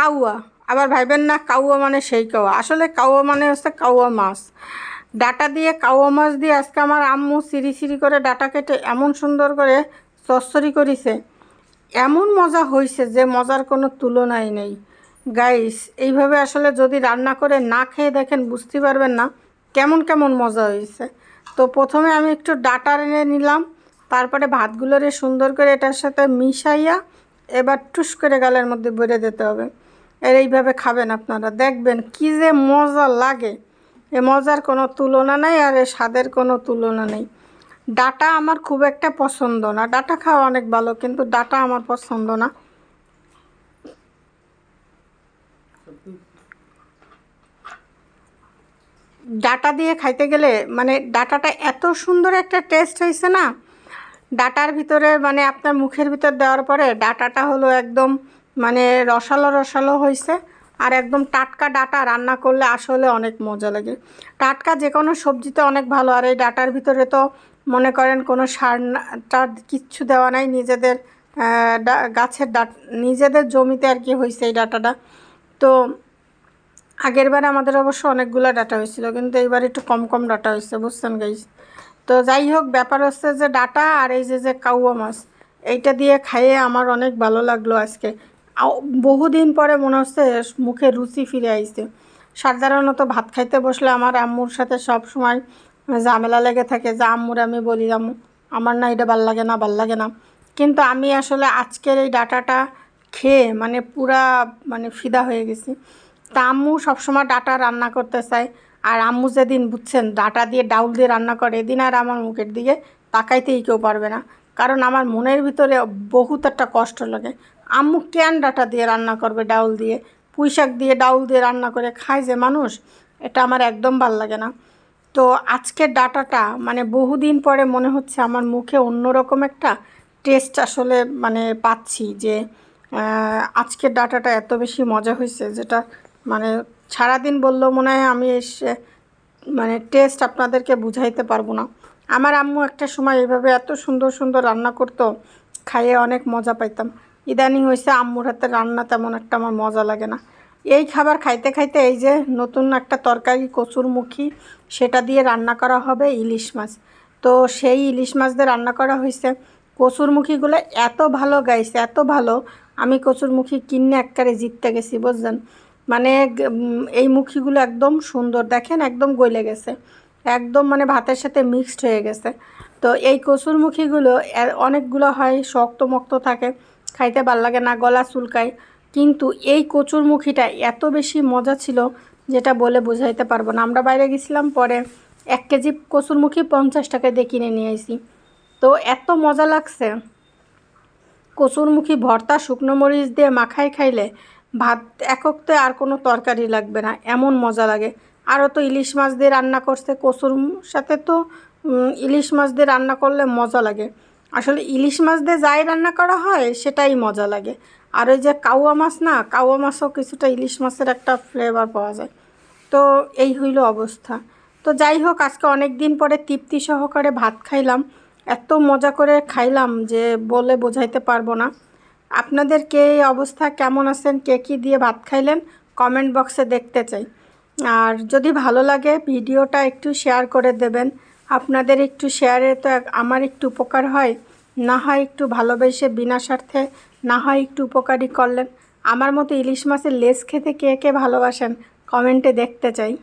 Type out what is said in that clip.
কাউয়া। আবার ভাইবেন না, কাউয়া মানে সেই কাউয়া। আসলে কাউয়া মানে হচ্ছে কাউয়া মাছ। ডাটা দিয়ে কাউয়া মাছ দিয়ে আজকে আমার আম্মু সিরি সিরি করে ডাটা কেটে এমন সুন্দর করে চচ্চড়ি করিছে। এমন মজা হয়েছে যে মজার কোনো তুলনাই নেই। গাইস এইভাবে আসলে যদি রান্না করে না খেয়ে দেখেন বুঝতে পারবেন না কেমন কেমন মজা হয়েছে তো প্রথমে আমি একটু ডাটা এনে নিলাম, তারপরে ভাতগুলোরে সুন্দর করে এটার সাথে মিশাইয়া এবার টুস করে গালের মধ্যে ভরে দিতে হবে। এর এইভাবে খাবেন আপনারা। দেখবেন কি যে মজা লাগে। এ মজার কোনো তুলনা নেই আর এ স্বাদের কোনো তুলনা নেই। ডাটা আমার খুব একটা পছন্দ না। ডাটা খাওয়া অনেক ভালো, কিন্তু ডাটা আমার পছন্দ না। ডাটা দিয়ে খাইতে গেলে মানে ডাটাটা এত সুন্দর একটা টেস্ট হয়েছে না, ডাটার ভিতরে মানে আপনার মুখের ভিতর দেওয়ার পরে ডাটাটা হলো একদম মানে রসালো রসালো হয়েছে আর একদম টাটকা ডাটা রান্না করলে আসলে অনেক মজা লাগে। টাটকা যে কোনো সবজিতে অনেক ভালো, আর এই ডাটার ভিতরে তো মনে করেন কোনো সার টার কিচ্ছু দেওয়া নাই, নিজেদের গাছের ডাট, নিজেদের জমিতে আর কি হয়েছে এই ডাটাটা। তো আগের বারে আমাদের অবশ্য অনেকগুলো ডাটা হয়েছিল কিন্তু এইবার একটু কম কম ডাটা হয়েছে বুঝছেন গাইস তো যাই হোক, ব্যাপার হচ্ছে যে ডাটা আর এই যে যে কাউয়া মাছ, এইটা দিয়ে খাইয়ে আমার অনেক ভালো লাগল আজকে। বহুদিন পরে মনে হচ্ছে মুখে রুচি ফিরে আইছে। সাধারণত ভাত খাইতে বসলে আমার আম্মুর সাথে সব সময় ঝামেলা লেগে থাকে, যে আম্মুর আমি বলি আম্মু আমার না এটা ভালো লাগে না, ভালো লাগে না। কিন্তু আমি আসলে আজকের এই ডাটাটা খেয়ে মানে পুরা মানে ফিদা হয়ে গেছি। তা আম্মু সবসময় ডাটা রান্না করতে চায়, আর আম্মু যেদিন বুঝছেন ডাটা দিয়ে ডাউল দিয়ে রান্না করে, এদিন আর আমার মুখের দিকে তাকাইতেই কেউ পারবে না। কারণ আমার মনের ভিতরে বহুত একটা কষ্ট লাগে। আম্মু কেন ডাটা দিয়ে রান্না করবে ডাউল দিয়ে? পুঁই শাক দিয়ে ডাউল দিয়ে রান্না করে খায় যে মানুষ, এটা আমার একদম ভালো লাগে না। তো আজকের ডাটাটা মানে বহুদিন পরে মনে হচ্ছে আমার মুখে অন্যরকম একটা টেস্ট আসলে মানে পাচ্ছি যে আজকের ডাটাটা এত বেশি মজা হয়েছে যেটা মানে সারাদিন বললেও মনে হয় আমি এসে মানে টেস্ট আপনাদেরকে বুঝাইতে পারব না। আমার আম্মু একটা সময় এইভাবে এত সুন্দর সুন্দর রান্না করতো, খাইয়ে অনেক মজা পাইতাম। ইদানিং হয়েছে আম্মুর হাতের রান্না তেমন একটা আমার মজা লাগে না। এই খাবার খাইতে খাইতে এই যে নতুন একটা তরকারি কচুরমুখী সেটা দিয়ে রান্না করা হবে ইলিশ মাছ। তো সেই ইলিশ মাছ দিয়ে রান্না করা হয়েছে কচুরমুখীগুলো এত ভালো গাইছে, এত ভালো। আমি কচুরমুখী কিনে একবারে জিততে গেছি বুঝলেন মানে এই মুখীগুলো একদম সুন্দর, দেখেন একদম গলে গেছে। একদম মানে ভাতের সাথে মিক্সড হয়ে গেছে। তো এই কচুর মুখিগুলো এ- অনেকগুলো হয় শক্ত মক্ত থাকে, খাইতে ভালো লাগে না, গলা চুলকায়। কিন্তু এই কচুর মুখিটা এত বেশি মজা ছিল যেটা বলে বোঝাইতে পারব না। আমরা বাইরে গেছিলাম, পরে এক কেজি কচুর মুখি পঞ্চাশ টাকায় দিয়ে কিনে নিয়ে আসি তো এত মজা লাগছে। কচুরমুখী ভর্তা, শুকনো মরিচ দিয়ে মাখায় খাইলে ভাত এককতে আর কোনো তরকারি লাগবে না। এমন মজা লাগে। আরও তো ইলিশ মাছ দিয়ে রান্না করছে কচুর সাথে তো ইলিশ মাছ দিয়ে রান্না করলে মজা লাগে। আসলে ইলিশ মাছ দিয়ে যাই রান্না করা হয়, সেটাই মজা লাগে। আর ওই যে কাউয়া মাছ না, কাউয়া মাছও কিছুটা ইলিশ মাছের একটা ফ্লেভার পাওয়া যায়। তো এই হইল অবস্থা। তো যাই হোক, আজকে অনেক দিন পরে তৃপ্তি সহকারে ভাত খাইলাম। এত মজা করে খাইলাম যে বলে বোঝাইতে পারব না। আপনাদের কে এই অবস্থা, কেমন আছেন, কে কী দিয়ে ভাত খাইলেন, কমেন্ট বক্সে দেখতে চাই। আর যদি ভালো লাগে ভিডিওটা একটু শেয়ার করে দেবেন। আপনাদের একটু শেয়ারে তো আমার একটু উপকার হয়। না হয় একটু ভালোবেসে বিনা স্বার্থে, না হয় একটু উপকারই করলেন। আমার মতো ইলিশ মাছের লেস খেতে কে কে ভালোবাসেন? কমেন্টে দেখতে চাই।